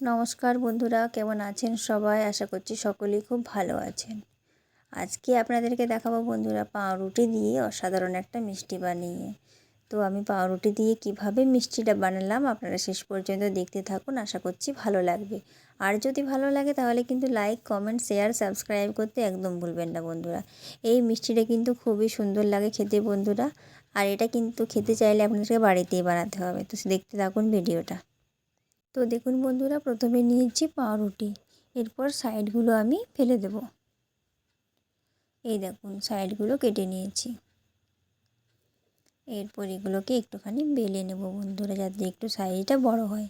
নমস্কার বন্ধুরা, কেমন আছেন সবাই? আশা করছি সকলেই খুব ভালো আছেন। আজকে আপনাদেরকে দেখাবো বন্ধুরা পাউরুটি দিয়ে অসাধারণ একটা মিষ্টি বানিয়ে। তো আমি পাউরুটি দিয়ে কীভাবে মিষ্টিটা বানালাম আপনারা শেষ পর্যন্ত দেখতে থাকুন, আশা করছি ভালো লাগবে। আর যদি ভালো লাগে তাহলে কিন্তু লাইক, কমেন্ট, শেয়ার, সাবস্ক্রাইব করতে একদম ভুলবেন না বন্ধুরা। এই মিষ্টিটা কিন্তু খুবই সুন্দর লাগে খেতে বন্ধুরা। আর এটা কিন্তু খেতে চাইলে আপনাদেরকে বাড়িতেই বানাতে হবে। তো দেখতে থাকুন ভিডিওটা। তো দেখুন বন্ধুরা, প্রথমে নিয়েছি পাউরুটি। এরপর সাইডগুলো আমি ফেলে দেব। এই দেখুন, সাইডগুলো কেটে নিয়েছি। এরপর এগুলোকে একটুখানি বেলে নেব বন্ধুরা, যাতে একটু সাইজটা বড় হয়।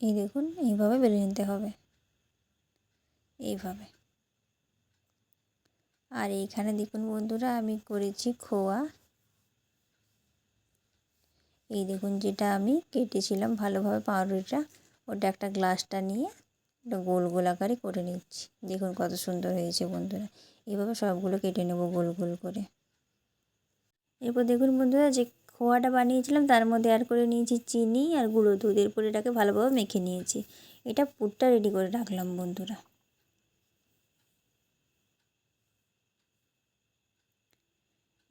এই দেখুন, এইভাবে বেলে নিতে হবে। এইভাবে। আর এইখানে দেখুন বন্ধুরা, আমি করেছি খোয়া। এই দেখুন যেটা আমি কেটেছিলাম ভালোভাবে পাউরুটিটা, ওটা একটা গ্লাসটা নিয়ে একটা গোল গোল আকারে করে নিচ্ছি। দেখুন কত সুন্দর হয়েছে বন্ধুরা। এইভাবে সবগুলো কেটে নেব গোল গোল করে। এরপর দেখুন বন্ধুরা, যে খোয়াটা বানিয়েছিলাম তার মধ্যে অ্যাড করে নিয়েছি চিনি আর গুঁড়ো দুধ। এরপর এটাকে ভালোভাবে মেখে নিয়েছি। এটা পুরটা রেডি করে রাখলাম বন্ধুরা।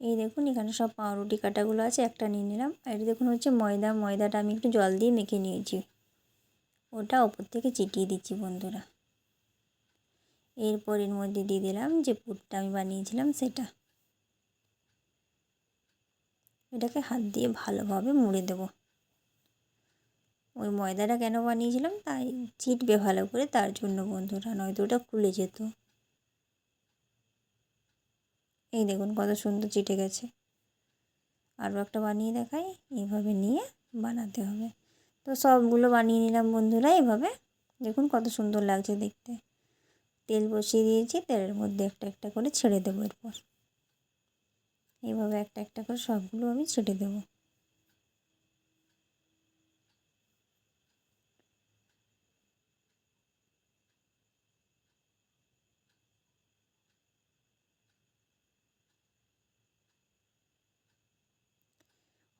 এই দেখুন, এখানে সব পাউরুটি কাটাগুলো আছে, একটা নিয়ে নিলাম। আর এটা দেখুন হচ্ছে ময়দা, ময়দাটা আমি একটু জল দিয়ে মেখে নিয়েছি। ওটা ওপর থেকে চিটিয়ে দিচ্ছি বন্ধুরা। এরপর এর মধ্যে দিয়ে দিলাম যে পুরটা আমি বানিয়েছিলাম সেটা। এটাকে হাত দিয়ে ভালোভাবে মুড়ে দেব। ওই ময়দাটা কেন বানিয়েছিলাম? তাই চিটবে ভালো করে, তার জন্য বন্ধুরা, নয়তো ওটা খুলে যেত। এই দেখুন কত সুন্দর চিটে গেছে। আরও একটা বানিয়ে দেখাই এইভাবে নিয়ে বানাতে হবে। তো সবগুলো বানিয়ে নিলাম বন্ধুরা, এভাবে। দেখুন কত সুন্দর লাগছে দেখতে। তেল বসিয়ে দিয়েছি, তেলের মধ্যে একটা একটা করে ছেড়ে দেবো এরপর। এইভাবে একটা একটা করে সবগুলো আমি ছেড়ে দেবো।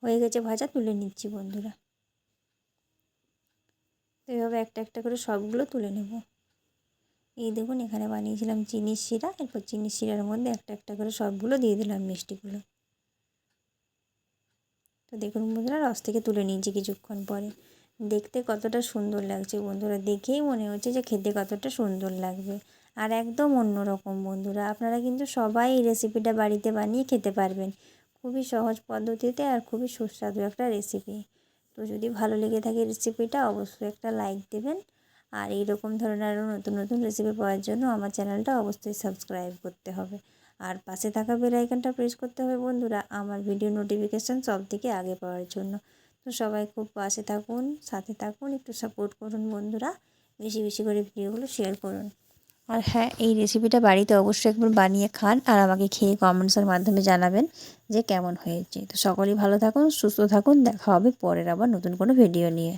হয়ে গেছে ভাজা, তুলে নিচ্ছি বন্ধুরা। তো এভাবে একটা একটা করে সবগুলো তুলে নেব। এই দেখুন, এখানে বানিয়েছিলাম চিনির শিরা, এরপর চিনির শিরার মধ্যে একটা একটা করে সবগুলো দিয়ে দিলাম মিষ্টিগুলো। তো দেখুন বন্ধুরা, রস থেকে তুলে নিয়েছি কিছুক্ষণ পরে। দেখতে কতটা সুন্দর লাগছে বন্ধুরা, দেখেই মনে হচ্ছে যে খেতে কতটা সুন্দর লাগবে। আর একদম অন্যরকম বন্ধুরা, আপনারা কিন্তু সবাই এই রেসিপিটা বাড়িতে বানিয়ে খেতে পারবেন। খুবই সহজ পদ্ধতিতে আর খুবই সুস্বাদু একটা রেসিপি তো যদি ভালো লেগে থাকে রেসিপিটা অবশ্যই একটা লাইক দেবেন। আর এইরকম ধরনের আরও নতুন নতুন রেসিপি পাওয়ার জন্য আমার চ্যানেলটা অবশ্যই সাবস্ক্রাইব করতে হবে। আর পাশে থাকা বেল আইকনটা প্রেস করতে হবে বন্ধুরা, আমার ভিডিও নোটিফিকেশান সব থেকে আগে পাওয়ার জন্য। তো সবাই খুব পাশে থাকুন, সাথে থাকুন, একটু সাপোর্ট করুন বন্ধুরা। বেশি বেশি করে ভিডিওগুলো শেয়ার করুন। আর হ্যাঁ এই রেসিপিটা বাড়িতে অবশ্যই একবার বানিয়ে খান আর আমাকে খেয়ে কমেন্টসের মাধ্যমে জানাবেন যে কেমন হয়েছে। তো সকলেই ভালো থাকুন, সুস্থ থাকুন, দেখা হবে পরের আবার নতুন কোনো ভিডিও নিয়ে।